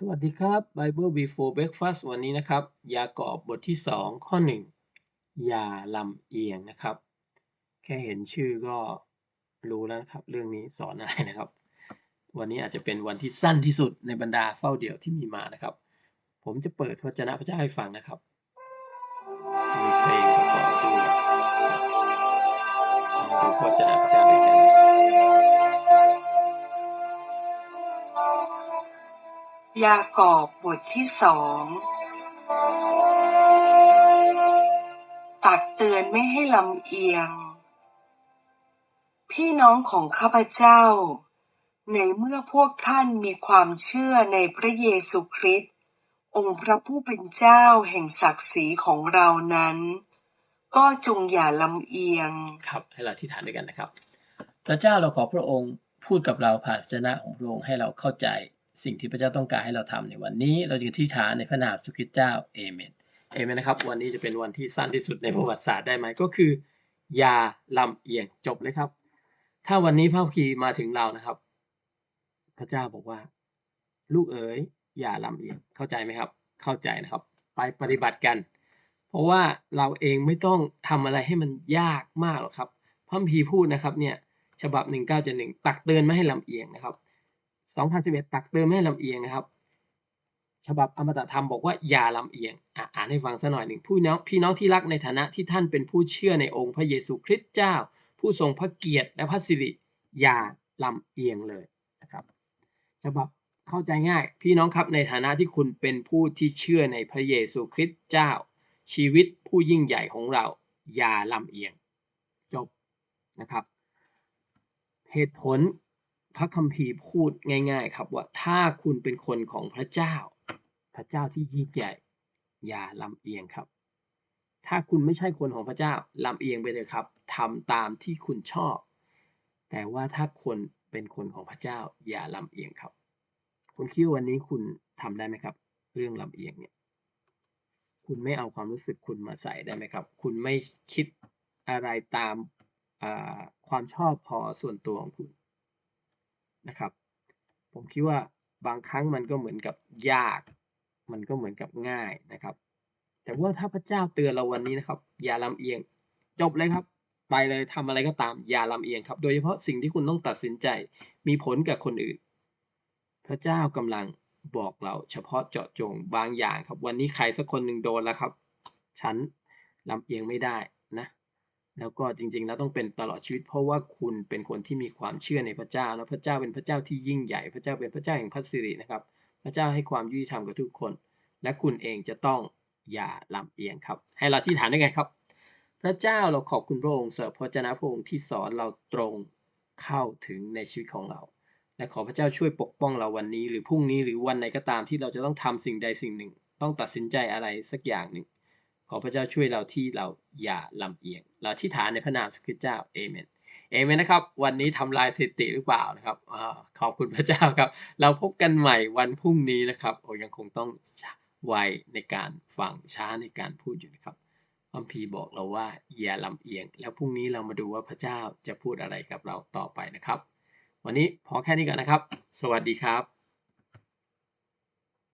สวัสดีครับ Bible Before Breakfast วันนี้นะครับ ยากอบบทที่ 2 ข้อ 1 อย่าลำเอียงนะครับ แค่เห็นชื่อก็รู้แล้วนะครับ เรื่องนี้สอนอะไรนะครับ วันนี้อาจจะเป็นวันที่สั้นที่สุดในบรรดาเฝ้าเดี่ยวที่มีมานะครับ ผมจะเปิดพระเจนะพระเจ้าให้ฟังนะครับ มีเพลงประกอบด้วยลองดูพระเจนะพระเจ้าด้วยกัน ยากอบบทที่สองตักเตือนไม่ให้ลำเอียง พี่น้องของข้าพเจ้า ในเมื่อพวกท่านมีความเชื่อในพระเยซูคริสต์องค์พระผู้เป็นเจ้าแห่งศักดิ์ศรีของเรานั้น ก็จงอย่าลำเอียงครับ ให้เราที่ฐานด้วยกันนะครับ พระเจ้าเราขอพระองค์พูดกับเราผ่านพระเจนะของพระองค์ให้เราเข้าใจ สิ่งที่พระเจ้าต้องการให้เราทำในวันนี้เราจึงที่ฐานในพระนามสุคริตเจ้าเอเมนเอเมนนะครับ วันนี้จะเป็นวันที่สั้นที่สุดในประวัติศาสตร์ได้ไหมก็คือ อย่าลำเอียงจบเลยครับ ถ้าวันนี้พระคีมาถึงเรานะครับ พระเจ้าบอกว่า ลูกเอ๋ยอย่าลำเอียงเข้าใจไหมครับ เข้าใจนะครับ ไปปฏิบัติกัน เพราะว่าเราเองไม่ต้องทำอะไรให้มันยากมากหรอกครับพระคัมภีร์พูดนะครับเนี่ยฉบับ 1971ตักเตือนไม่ให้ลำเอียงนะครับ 2011 ตักเตือนไม่ให้ลำเอียงนะครับ ฉบับอมตะธรรมบอกว่าอย่าลำเอียงอ่อ่านให้ฟังสักหน่อยหนึ่งผู้น้องพี่น้องที่รักในฐานะที่ท่านเป็นผู้เชื่อในองค์พระเยซูคริสต์เจ้า ผู้ทรงพระเกียรติและพระสิริอย่าลำเอียงเลยนะครับ ฉบับเข้าใจง่าย พี่น้องครับในฐานะที่คุณเป็นผู้ที่เชื่อในพระเยซูคริสต์เจ้า ชีวิตผู้ยิ่งใหญ่ของเรา อย่าลำเอียง จบนะครับ เหตุผล พระคัมภีร์พูดง่าย ๆ ครับว่าถ้าคุณเป็นคนของพระเจ้า พระเจ้าที่ยิ่งใหญ่ อย่าลำเอียงครับ ถ้าคุณไม่ใช่คนของพระเจ้าลำเอียงไปเลยครับทำตามที่คุณชอบ แต่ว่าถ้าคนเป็นคนของพระเจ้า อย่าลำเอียงครับ คุณคิดว่าวันนี้คุณทำได้ไหมครับ เรื่องลำเอียงเนี่ยคุณไม่เอาความรู้สึกคุณมาใส่ได้ไหมครับ คุณไม่คิดอะไรตามความชอบพอส่วนตัวของคุณ นะครับ ผมคิดว่าบางครั้งมันก็เหมือนกับยาก มันก็เหมือนกับง่ายนะครับ แต่ว่าถ้าพระเจ้าเตือนเราวันนี้นะครับ อย่าลำเอียง จบเลยครับ ไปเลยทำอะไรก็ตาม อย่าลำเอียงครับ โดยเฉพาะสิ่งที่คุณต้องตัดสินใจ มีผลกับคนอื่น พระเจ้ากำลังบอกเราเฉพาะเจาะจงบางอย่างครับ วันนี้ใครสักคนหนึ่งโดนแล้วครับ ฉันลำเอียงไม่ได้ แล้วก็จริงๆแล้วต้องเป็นตลอดชีวิต เพราะว่าคุณเป็นคนที่มีความเชื่อในพระเจ้านะพระเจ้าเป็นพระเจ้าที่ยิ่งใหญ่ พระเจ้าเป็นพระเจ้าแห่งพระสิรินะครับ พระเจ้าให้ความยุติธรรมกับทุกคน และคุณเองจะต้องอย่าลำเอียงครับ ให้เราที่ฐานด้วยไงครับ พระเจ้าเราขอบคุณพระองค์เสริมพระเจ้าพระองค์ที่สอนเราตรงเข้าถึงในชีวิตของเรา และขอพระเจ้าช่วยปกป้องเราวันนี้ หรือพรุ่งนี้หรือวันไหนก็ตามที่เราจะต้องทำสิ่งใดสิ่งหนึ่ง ต้องตัดสินใจอะไรสักอย่างหนึ่ง ขอพระเจ้าช่วยเราที่เราอย่าลำเอียง เราที่ฐานในพระนามสุคริสต์เจ้าเอเมนเอเมนนะครับ วันนี้ทำลายสถิติหรือเปล่านะครับอขอบคุณพระเจ้าครับ เราพบกันใหม่วันพรุ่งนี้นะครับโอ้ยังคงต้องไวในการฟังช้าในการพูดอยู่นะครับพัมพีบอกเราว่าอย่าลำเอียง แล้วพรุ่งนี้เรามาดูว่าพระเจ้าจะพูดอะไรกับเราต่อไปนะครับ วันนี้พอแค่นี้ก่อนนะครับ สวัสดีครับ